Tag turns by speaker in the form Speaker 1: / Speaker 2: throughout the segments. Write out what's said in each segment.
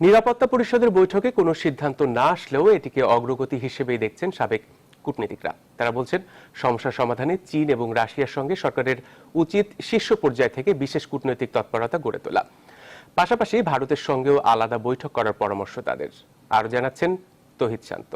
Speaker 1: নিরাপত্তা পরিষদের বৈঠকে কোনো সিদ্ধান্ত না আসলেও এটিকে অগ্রগতি হিসেবেই দেখছেন সাবেক কূটনীতিকরা। তারা বলছেন, সমস্যা সমাধানে চীন এবং রাশিয়ার সঙ্গে সরকারের উচিত শীর্ষ পর্যায় থেকে বিশেষ কূটনৈতিক তৎপরতা গড়ে তোলা। পাশাপাশি ভারতের সঙ্গেও আলাদা বৈঠক করার পরামর্শ তাদের। আরও জানাচ্ছেন তহিদ শান্ত।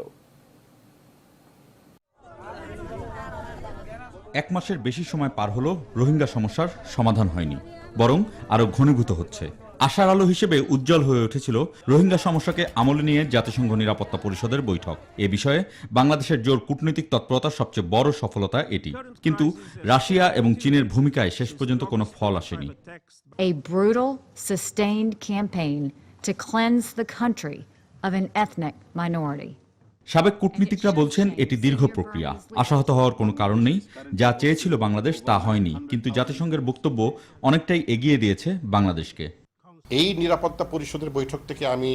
Speaker 2: এক মাসের বেশি সময় পার হলো রোহিঙ্গা সমস্যার সমাধান হয়নি, বরং আরও ঘনীভূত হচ্ছে। আশার আলো হিসেবে উজ্জ্বল হয়ে উঠেছিল রোহিঙ্গা সমস্যাকে আমলে নিয়ে জাতিসংঘ নিরাপত্তা পরিষদের বৈঠক। এ বিষয়ে বাংলাদেশের জোর কূটনৈতিক তৎপরতার সবচেয়ে বড় সফলতা এটি। কিন্তু রাশিয়া এবং চীনের ভূমিকায় শেষ পর্যন্ত কোনো ফল আসেনি।
Speaker 3: A brutal, sustained campaign to cleanse the country of an ethnic minority.
Speaker 2: সাবেক কূটনীতিকরা বলছেন এটি দীর্ঘ প্রক্রিয়া। আশাহত হওয়ার কোনো কারণ নেই। যা চেয়েছিল বাংলাদেশ তা হয়নি। কিন্তু জাতিসংঘের বক্তব্য অনেকটাই এগিয়ে দিয়েছে বাংলাদেশকে।
Speaker 4: এই নিরাপত্তা পরিষদের বৈঠক থেকে আমি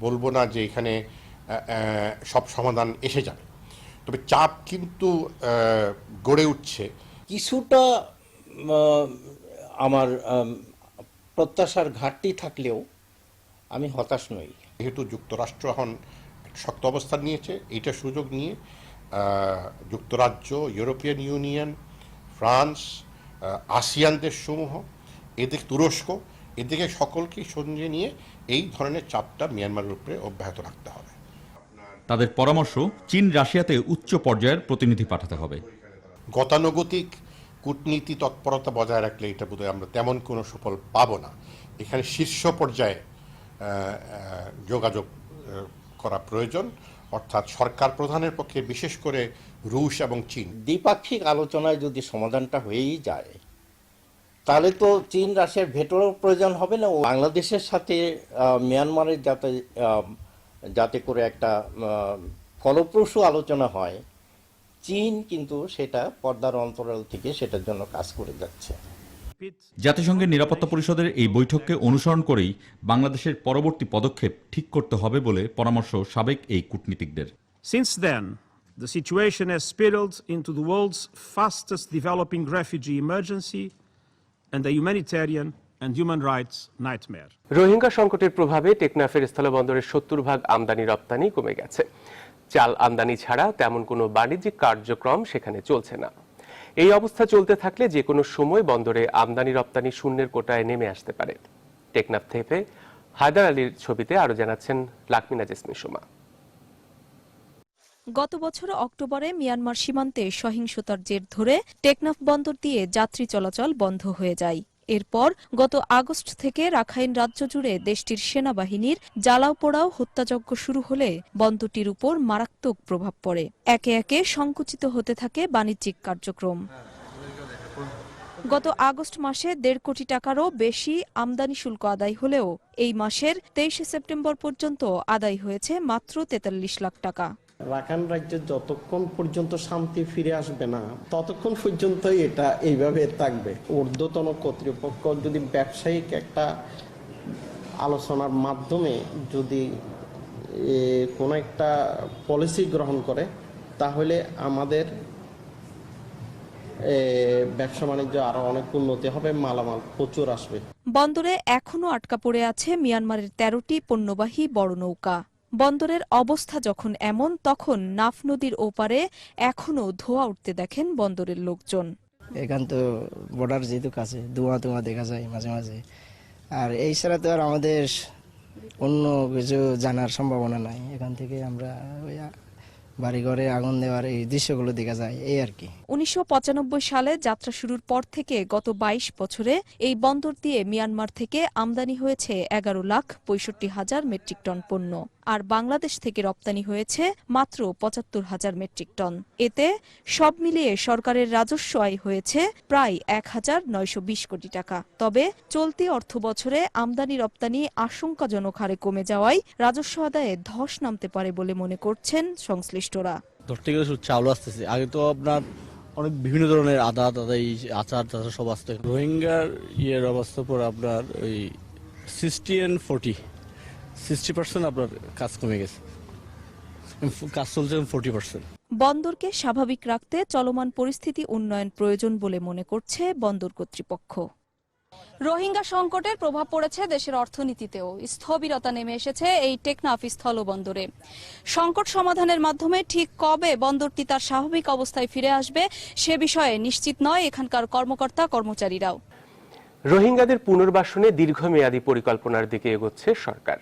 Speaker 4: বলব না যে এখানে সব সমাধান এসে যাবে। তবে চাপ কিন্তু গড়ে উঠছে।
Speaker 5: কিছুটা আমার প্রত্যাশার ঘাটতি থাকলেও আমি হতাশ নই।
Speaker 4: যেহেতু যুক্তরাষ্ট্র এখন শক্ত অবস্থান নিয়েছে এইটা সুযোগ নিয়ে যুক্তরাজ্য ইউরোপিয়ান ইউনিয়ন ফ্রান্স আসিয়ান দেশসমূহ এদিকে তুরস্ক এদিকে সকলকে সঙ্গে নিয়ে এই ধরনের চাপটা মিয়ানমারের উপরে অব্যাহত রাখতে হবে।
Speaker 2: তাদের পরামর্শ চীন রাশিয়াতে উচ্চ পর্যায়ের প্রতিনিধি পাঠাতে হবে।
Speaker 4: গতানুগতিক কূটনীতি তৎপরতা বজায় রাখলে এটা বোধহয় আমরা তেমন কোনো সুফল পাবো না। এখানে শীর্ষ পর্যায়ে যোগাযোগ করা প্রয়োজন। অর্থাৎ সরকার প্রধানের পক্ষে বিশেষ করে রুশ এবং চীন।
Speaker 5: দ্বিপাক্ষিক আলোচনায় যদি সমাধানটা হয়েই যায় তাহলে তো চীন রাশিয়ার ভেটোরও প্রয়োজন হবে না? বাংলাদেশের সাথে মিয়ানমারের যাতে যাতে করে একটা ফলপ্রসূ আলোচনা হয় চীন কিন্তু সেটা পর্দার অন্তরাল থেকে সেটার জন্য কাজ করে যাচ্ছে।
Speaker 2: জাতিসংঘের নিরাপত্তা পরিষদের এই বৈঠককে অনুসরণ করেই বাংলাদেশের পরবর্তী পদক্ষেপ ঠিক করতে হবে বলে পরামর্শ সাবেক এই কূটনীতিকদের।
Speaker 6: Since then, the situation has spiraled into the world's fastest developing refugee emergency and a humanitarian and human rights nightmare.
Speaker 1: Rohingya সংকটের প্রভাবে টেকনাফের স্থলবন্দরের সত্তর ভাগ আমদানি রপ্তানি কমে গেছে। চাল আমদানি ছাড়া তেমন কোনো বাণিজ্যিক কার্যক্রম সেখানে চলছে না। এই অবস্থা চলতে থাকলে যে কোনো সময় বন্দরে আমদানি রপ্তানি শূন্যের কোটায় নেমে আসতে পারে। টেকনাফ থেকে হায়দার আলীর ছবিতে আরও জানাচ্ছেন লাকমিনা জেসমি সুমা।
Speaker 7: গত বছর অক্টোবরে মিয়ানমার সীমান্তে সহিংসতার জের ধরে টেকনাফ বন্দর দিয়ে যাত্রী চলাচল বন্ধ হয়ে যায়। এরপর গত আগস্ট থেকে রাখাইন রাজ্য জুড়ে দেশটির সেনাবাহিনীর জ্বালাও পোড়াও হত্যাযজ্ঞ শুরু হলে বন্দরটির উপর মারাত্মক প্রভাব পড়ে। একে একে সংকুচিত হতে থাকে বাণিজ্যিক কার্যক্রম। গত আগস্ট মাসে দেড় কোটি টাকারও বেশি আমদানি শুল্ক আদায় হলেও এই মাসের তেইশে সেপ্টেম্বর পর্যন্ত আদায় হয়েছে মাত্র তেতাল্লিশ লাখ টাকা।
Speaker 8: রাখান রাজ্যে যতক্ষণ পর্যন্ত শান্তি ফিরে আসবে না, ততক্ষণ পর্যন্তই এটা এইভাবে থাকবে। ঊর্ধ্বতন কর্তৃপক্ষ যদি ব্যবসায়িক একটা আলোচনার মাধ্যমে যদি কোনো একটা পলিসি গ্রহণ করে, তাহলে আমাদের ব্যবসা বাণিজ্য আরও অনেক উন্নতি হবে, মালামাল প্রচুর আসবে।
Speaker 7: বন্দরে এখনও আটকা পড়ে আছে মিয়ানমারের তেরোটি পণ্যবাহী বড় নৌকা। বন্দরের অবস্থা যখন এমন তখন নাফ নদীর ওপারে এখনও ধোয়া উঠতে দেখেন বন্দরের লোকজন।
Speaker 9: এখান তো বর্ডার যেহেতু কাছে ধোঁয়া ধোঁয়া দেখা যায় মাঝে মাঝে। আর এই ছাড়া তো আর আমাদের অন্য কিছু জানার সম্ভাবনা নাই। এখান থেকে আমরা ওই বাড়ি আগুন দেওয়ার এই দৃশ্যগুলো দেখা যায় এই আর কি।
Speaker 7: উনিশশো পঁচানব্বই সালে যাত্রা শুরুর পর থেকে গত ২২ বছরে এই বন্দর দিয়ে মিয়ানমার থেকে আমদানি হয়েছে এগারো লাখ পঁয়ষট্টি হাজার মেট্রিক টন পণ্য। আর বাংলাদেশ থেকে রপ্তানি হয়েছে মাত্র পঁচাত্তর হাজার মেট্রিক টন। এতে সব মিলিয়ে সরকারের রাজস্ব আয় হয়েছে প্রায় এক হাজার নয়শো বিশ কোটি টাকা। তবে চলতি অর্থ বছরে আমদানি রপ্তানি আশঙ্কাজনক হারে কমে যাওয়ায় রাজস্ব আদায়ে ধস নামতে পারে বলে মনে করছেন সংশ্লিষ্টরা।
Speaker 10: ধরতে গেলে শুধু চাউল আসতেছে। আগে তো আপনার অনেক বিভিন্ন ধরনের আদা দাদা এই আচার টাচার সব আসতে। রোহিঙ্গার ইয়ের অবস্থা পর আপনার ওই sixty and forty sixty percent আপনার কাজ কমে গেছে। কাজ চলছে ফোরটি পার্সেন্ট
Speaker 7: বন্দরকে স্বাভাবিক রাখতে চলমান পরিস্থিতি উন্নয়ন প্রয়োজন বলে মনে করছে বন্দর কর্তৃপক্ষ। রোহিঙ্গা সংকটের প্রভাব পড়েছে দেশের অর্থনীতিতেও। স্থবিরতা নেমে এসেছে এই টেকনাফ স্থল বন্দরে। সংকট সমাধানের মাধ্যমে ঠিক কবে বন্দরটি তার স্বাভাবিক অবস্থায় ফিরে আসবে সে বিষয়ে নিশ্চিত নয় এখানকার কর্মকর্তা কর্মচারীরাও।
Speaker 1: রোহিঙ্গাদের পুনর্বাসনে দীর্ঘমেয়াদী পরিকল্পনার দিকে এগোচ্ছে সরকার।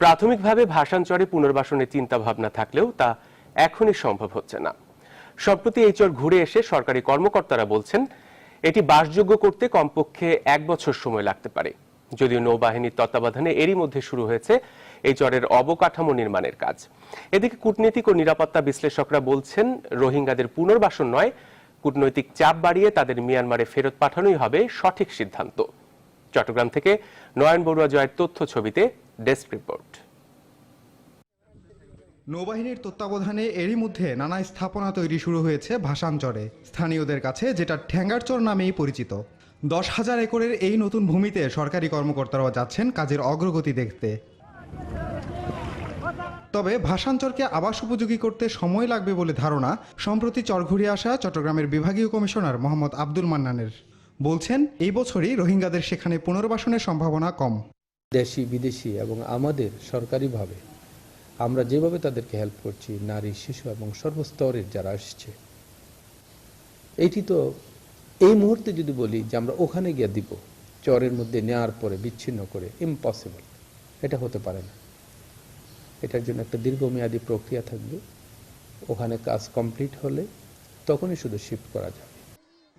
Speaker 1: প্রাথমিকভাবে ভাষাঞ্চরে পুনর্বাসনের চিন্তা ভাবনা থাকলেও তা এখনই সম্ভব হচ্ছে না। সম্প্রতি এই চর ঘুরে এসে সরকারি কর্মকর্তারা বলছেন, এটি বাসযোগ্য করতে কমপক্ষে এক বছর সময় লাগতে পারে। যদিও নৌবাহিনীর তত্ত্বাবধানে এরই মধ্যে শুরু হয়েছে এই চরের অবকাঠামো নির্মাণের কাজ। এদিকে কূটনীতিক ও নিরাপত্তা বিশ্লেষকরা বলছেন, রোহিঙ্গাদের পুনর্বাসন নয়, কূটনৈতিক চাপ বাড়িয়ে তাদের মিয়ানমারে ফেরত পাঠানোই হবে সঠিক সিদ্ধান্ত। চট্টগ্রাম থেকে নয়ন বড়ুয়া জয়ের তথ্য ছবিতে ডেস্ক রিপোর্ট।
Speaker 11: নৌবাহিনীর তত্ত্বাবধানে এরই মধ্যে নানা স্থাপনা তৈরি শুরু হয়েছে ভাষাঞ্চরে স্থানীয়দের কাছে যেটা ঠ্যাঙ্গারচর নামেই পরিচিত। দশ হাজার একরের এই নতুন ভূমিতে সরকারি কর্মকর্তারাও যাচ্ছেন কাজের অগ্রগতি দেখতে। তবে ভাষাঞ্চরকে আবাস উপযোগী করতে সময় লাগবে বলে ধারণা সম্প্রতি চরঘুরে আসা চট্টগ্রামের বিভাগীয় কমিশনার মোহাম্মদ আব্দুল মান্নানের। বলছেন, এই বছরই রোহিঙ্গাদের সেখানে পুনর্বাসনের সম্ভাবনা কম।
Speaker 12: দেশি, বিদেশি এবং আমাদের সরকারিভাবে আমরা যেভাবে তাদেরকে হেল্প করছি, নারী, শিশু এবং সর্বস্তরের যারা আসছে। এইটি তো এই মুহূর্তে যদি বলি যে আমরা ওখানে গিয়ে দিব, চরের মধ্যে নেওয়ার পরে বিচ্ছিন্ন করে ইম্পসিবল এটা হতে পারে না। এটার জন্য একটা দীর্ঘমেয়াদী প্রক্রিয়া থাকবে। ওখানে কাজ কমপ্লিট হলে তখনই শুধু শিফট করা যাবে।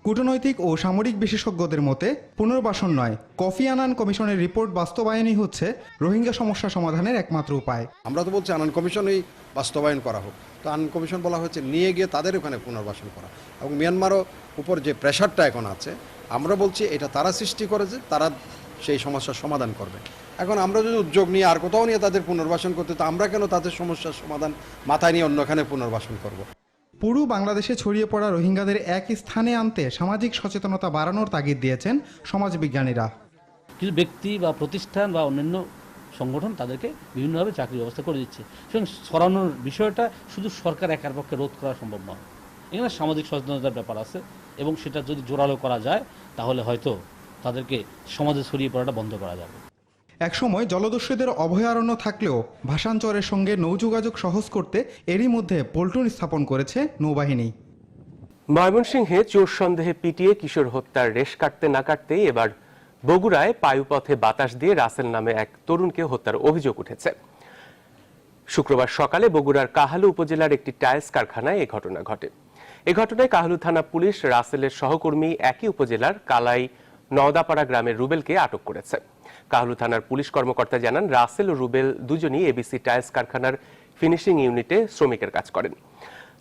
Speaker 11: কূটনৈতিক ও সামরিক বিশেষজ্ঞদের মতে, পুনর্বাসন নয়, কফি আনান কমিশনের রিপোর্ট বাস্তবায়নই হচ্ছে রোহিঙ্গা সমস্যা সমাধানের একমাত্র উপায়।
Speaker 13: আমরা তো বলছি আনান কমিশনই বাস্তবায়ন করা হোক। তো আনন্দ কমিশন বলা হয়েছে, নিয়ে গিয়ে তাদের ওখানে পুনর্বাসন করা। এবং মিয়ানমারও উপর যে প্রেশারটা এখন আছে, আমরা বলছি এটা তারা সৃষ্টি করেছে, তারা সেই সমস্যার সমাধান করবে। এখন আমরা যদি উদ্যোগ নিয়ে আর কোথাও নিয়ে তাদের পুনর্বাসন করতে, তো আমরা কেন তাদের সমস্যার সমাধান মাথায় নিয়ে অন্যখানে পুনর্বাসন করব।
Speaker 11: পুরো বাংলাদেশে ছড়িয়ে পড়া রোহিঙ্গাদের এক স্থানে আনতে সামাজিক সচেতনতা বাড়ানোর তাগিদ দিয়েছেন সমাজবিজ্ঞানীরা।
Speaker 14: কিছু ব্যক্তি বা প্রতিষ্ঠান বা অন্যান্য সংগঠন তাদেরকে বিভিন্নভাবে চাকরির ব্যবস্থা করে দিচ্ছে। সুতরাং সরানোর বিষয়টা শুধু সরকার একার পক্ষে রোধ করা সম্ভব নয়। এখানে সামাজিক সচেতনতার ব্যাপার আছে এবং সেটা যদি জোরালো করা যায়, তাহলে হয়তো তাদেরকে সমাজে ছড়িয়ে পড়াটা বন্ধ করা যাবে।
Speaker 11: একসময় জলদস্যুদের অভয়ারণ্য থাকলেও ভাষাঞ্চরের সঙ্গে নৌযোগাযোগ সহজ করতে এরই মধ্যে পল্টন স্থাপন করেছে নৌবাহিনী।
Speaker 1: ময়মনসিংহে চোর সন্দেহে পিটিয়ে কিশোর হত্যার রেশ কাটতে না কাটতেই এবার বগুড়ায় পায়ুপথে বাতাস দিয়ে রাসেল নামে এক তরুণকে হত্যার অভিযোগ উঠেছে। শুক্রবার সকালে বগুড়ার কাহালু উপজেলার একটি টাইলস কারখানায় এ ঘটনা ঘটে। এ ঘটনায় কাহালু থানা পুলিশ, রাসেলের সহকর্মী একই উপজেলার কালাই নওদাপাড়া গ্রামের রুবেলকে আটক করেছে। কাহালু থানার পুলিশ কর্মকর্তা জানান, রাসেল ও রুবেল দুজনই এবিসি টাইলস কারখানার ফিনিশিং ইউনিটে শ্রমিকের কাজ করেন।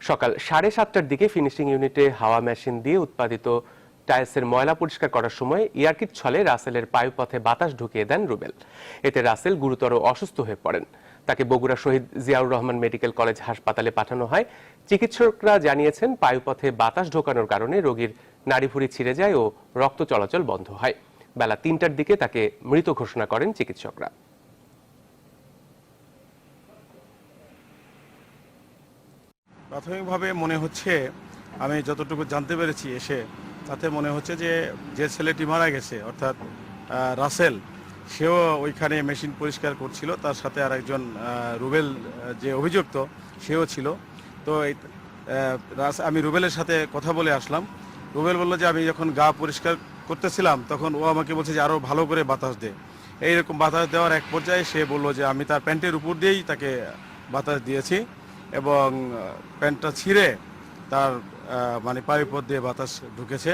Speaker 1: সকাল সাড়ে সাতটার দিকে ফিনিশিং ইউনিটে হাওয়া মেশিন দিয়ে উৎপাদিত টাইলসের ময়লা পরিষ্কার করার সময় এয়ারকিট ছলে রাসেলের পায়ুপথে বাতাস ঢুকিয়ে দেন রুবেল। এতে রাসেল গুরুতর অসুস্থ হয়ে পড়েন। তাকে বগুড়া শহীদ জিয়াউর রহমান মেডিকেল কলেজ হাসপাতালে পাঠানো হয়। চিকিৎসকরা জানিয়েছেন, পায়ুপথে বাতাস ঢোকানোর কারণে রোগীর নাড়িভুড়ি ছিঁড়ে যায় ও রক্ত চলাচল বন্ধ হয়। বেলা তিনটার দিকে তাকে মৃত ঘোষণা করেন চিকিৎসকরা।
Speaker 15: প্রাথমিকভাবে মনে হচ্ছে, আমি যতটুকু জানতে পেরেছি এসে, তাতে মনে হচ্ছে যে যে ছেলেটি মারা গেছে, অর্থাৎ রাসেল, সেও ওইখানে মেশিন পরিষ্কার করছিল, তার সাথে আর একজন রুবেল যে অভিযুক্ত, সেও ছিল। তো আমি রুবেলের সাথে কথা বলে আসলাম। রুবেল বলল যে, আমি যখন গা পরিষ্কার করতেছিলাম, তখন ও আমাকে বলছে যে আরও ভালো করে বাতাস দে। এইরকম বাতাস দেওয়ার এক পর্যায়ে সে বলল যে, আমি তার প্যান্টের উপর দিয়েই তাকে বাতাস দিয়েছি এবং প্যান্টটা ছিঁড়ে তার মানে পায়ুপথ দিয়ে বাতাস ঢুকেছে।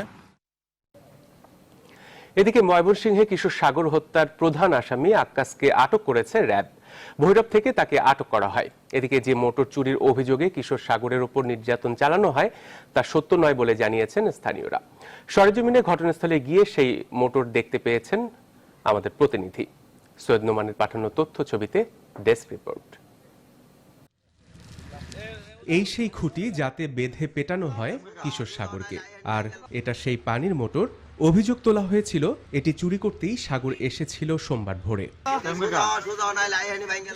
Speaker 1: এদিকে ময়মনসিংহে কিশোর সাগর হত্যার প্রধান আসামি আক্কাসকে আটক করেছে র্যাব। ভৈরব থেকে তাকে আটক করা হয়। এদিকে যে মোটর চুরির অভিযোগে কিশোর সাগরের উপর নির্যাতন চালানো হয়, তা সত্য নয় বলে জানিয়েছেন স্থানীয়রা। সরেজমিনে ঘটনাস্থলে গিয়ে সেই মোটর দেখতে পেয়েছেন আমাদের প্রতিনিধি। সৈয়দ নোমানের পাঠানো তথ্য ছবিতে ডেস্ক রিপোর্ট।
Speaker 16: এই সেই খুঁটি যাতে বেঁধে পেটানো হয় কিশোর সাগরকে। আর এটা সেই পানির মোটর অভিযোগ তোলা হয়েছিল এটি চুরি করতেই সাগর এসেছিল সোমবার ভোরে।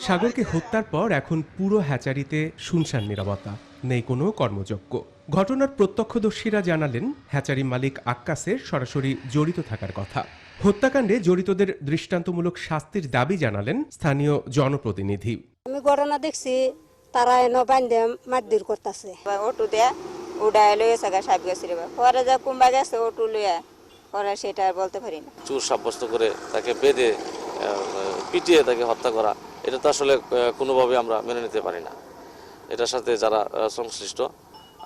Speaker 16: সাগরকে হত্যার পর এখন পুরো হ্যাচারিতে শুনশান নিরবতা নেই কোনো কর্মযোগ্য ঘটনার প্রত্যক্ষদর্শীরা জানালেন হ্যাচারি মালিক আক্কাসের সরাসরি জড়িত থাকার কথা।
Speaker 1: হত্যাকাণ্ডে জড়িতদের দৃষ্টান্তমূলক শাস্তির দাবি জানালেন স্থানীয় জনপ্রতিনিধি।
Speaker 17: আমি ঘটনা দেখছি তারা এনে বান্ধে মারধর করতেছে। অটো দিয়ে উড়াই লয়ে সাগা সাহেব গেছে পরে যা কুম্বা গেছে অটো লইয়া পরে সেটা আর বলতে পারি না।
Speaker 18: চুর সাব্যস্ত করে তাকে বেঁধে পিটিয়ে তাকে হত্যা করা এটা তো আসলে কোনোভাবে আমরা মেনে নিতে পারি না। এটার সাথে যারা সংশ্লিষ্ট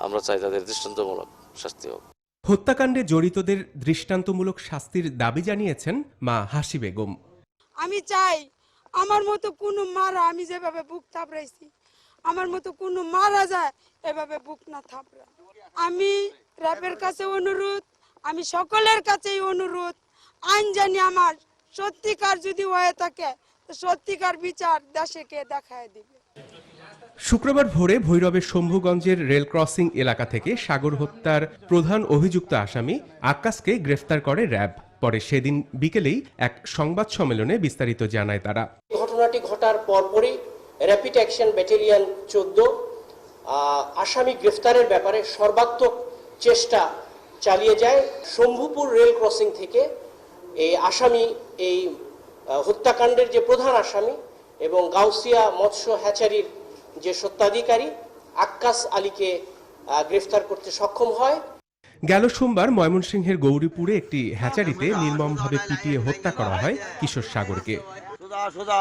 Speaker 18: আমরা চাই তাদের দৃষ্টান্তমূলক শাস্তি হোক।
Speaker 1: হত্যাকাণ্ডে জড়িতদের দৃষ্টান্তমূলক শাস্তির দাবি জানিয়েছেন মা হাসি বেগম।
Speaker 17: আমি চাই আমার মতো কোনো মারা আমি যেভাবে বুক থাপড়াইছি আমার মতো কোনো মারা যায় এভাবে বুক না থাপড়া। আমি র্যাবের কাছে অনুরোধ আমি সকলের কাছেই অনুরোধ আইন জানি আমার সত্যিকার যদি হয়ে থাকে সত্যিকার বিচার দেশকে দেখায় দিবে।
Speaker 1: শুক্রবার ভোরে ভৈরবের শম্ভুগঞ্জের রেল ক্রসিং এলাকা থেকে সাগর হত্যার প্রধান অভিযুক্ত আসামি আক্কাসকে গ্রেফতার করে র্যাব। পরে সেদিন বিকেলেই এক সংবাদ সম্মেলনে বিস্তারিত জানায় তারা।
Speaker 19: ঘটনাটি ঘটার পরপরই র্যাপিড অ্যাকশন ব্যাটালিয়ন চোদ্দ আসামি গ্রেফতারের ব্যাপারে সর্বাত্মক চেষ্টা চালিয়ে যায়। শম্ভুপুর রেল ক্রসিং থেকে এই আসামি এই হত্যাকাণ্ডের যে প্রধান আসামি এবং গাউসিয়া মৎস্য হ্যাচারির যে সত্ত্বাধিকারী আক্কাস আলীকে গ্রেফতার করতে সক্ষম হয়।
Speaker 1: গেল সোমবার ময়মনসিংহের গৌরীপুরে একটি হ্যাচারিতে নির্মমভাবে পিটিয়ে হত্যা করা হয় কিশোর সাগরকে।
Speaker 20: সোজা সোজা